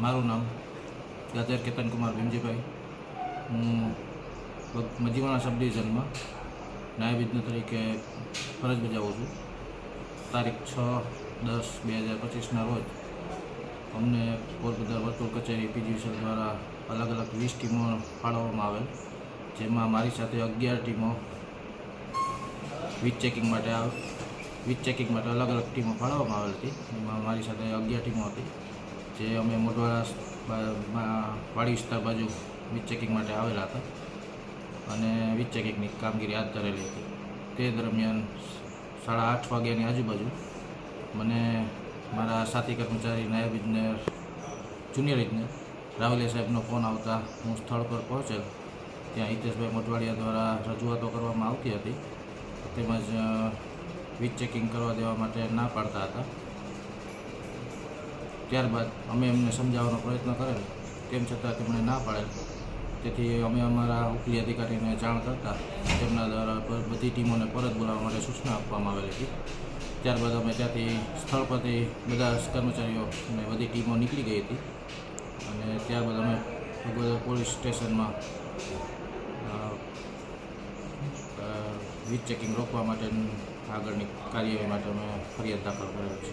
મારું નામ ગાજર કેતનકુમાર ભીમજીભાઈ હું મજીવાણા સબ ડિવિઝનમાં નાયબ ઇજનેર તરીકે ફરજ બજાવું છું. તારીખ છ દસ બે હજાર પચીસના રોજ અમને પોરબંદર વર્તુળ કચેરી પીજીવીસી દ્વારા અલગ અલગ વીસ ટીમો ફાળવવામાં આવેલ, જેમાં મારી સાથે અગિયાર ટીમો વીજ ચેકિંગ માટે વીજ ચેકિંગ માટે અલગ અલગ ટીમો ફાળવવામાં આવેલ હતી. એમાં મારી સાથે અગિયાર ટીમો હતી. જે અમે મોઢવાડા બા- બા- વાડી વિસ્તાર બાજુ વીજ ચેકિંગ માટે આવેલા હતા. અને વીજ ચેકિંગની કામગીરી હાથ ધરેલી હતી. તે દરમિયાન સાડા આઠ વાગ્યાની આજુબાજુ મને મારા સાથી કર્મચારી નાયબ ઇજનેર જુનિયર ઇજનેર રાવલિયા સાહેબનો ફોન આવતા હું સ્થળ પર પહોંચેલ. ત્યાં હિતેશભાઈ મોટવાડિયા દ્વારા રજૂઆતો કરવામાં આવતી હતી. તેમજ વીજ ચેકિંગ કરવા દેવા માટે ના પાડતા હતા. ત્યારબાદ અમે એમને સમજાવવાનો પ્રયત્ન કરેલ. તેમ છતાં તેમણે ના પાડેલ. તેથી અમે અમારા ઉપલી અધિકારીને જાણ કરતા તેમના દ્વારા બધી ટીમોને પરત બોલાવવા માટે સૂચના આપવામાં આવેલી હતી. ત્યારબાદ અમે ત્યાંથી સ્થળ પરથી બધા કર્મચારીઓ અને બધી ટીમો નીકળી ગઈ હતી. અને ત્યારબાદ અમે પોલીસ સ્ટેશનમાં વીજ ચેકિંગ રોકવા માટે આગળની કાર્યવાહી માટે અમે ફરિયાદ દાખલ કરેલ છે.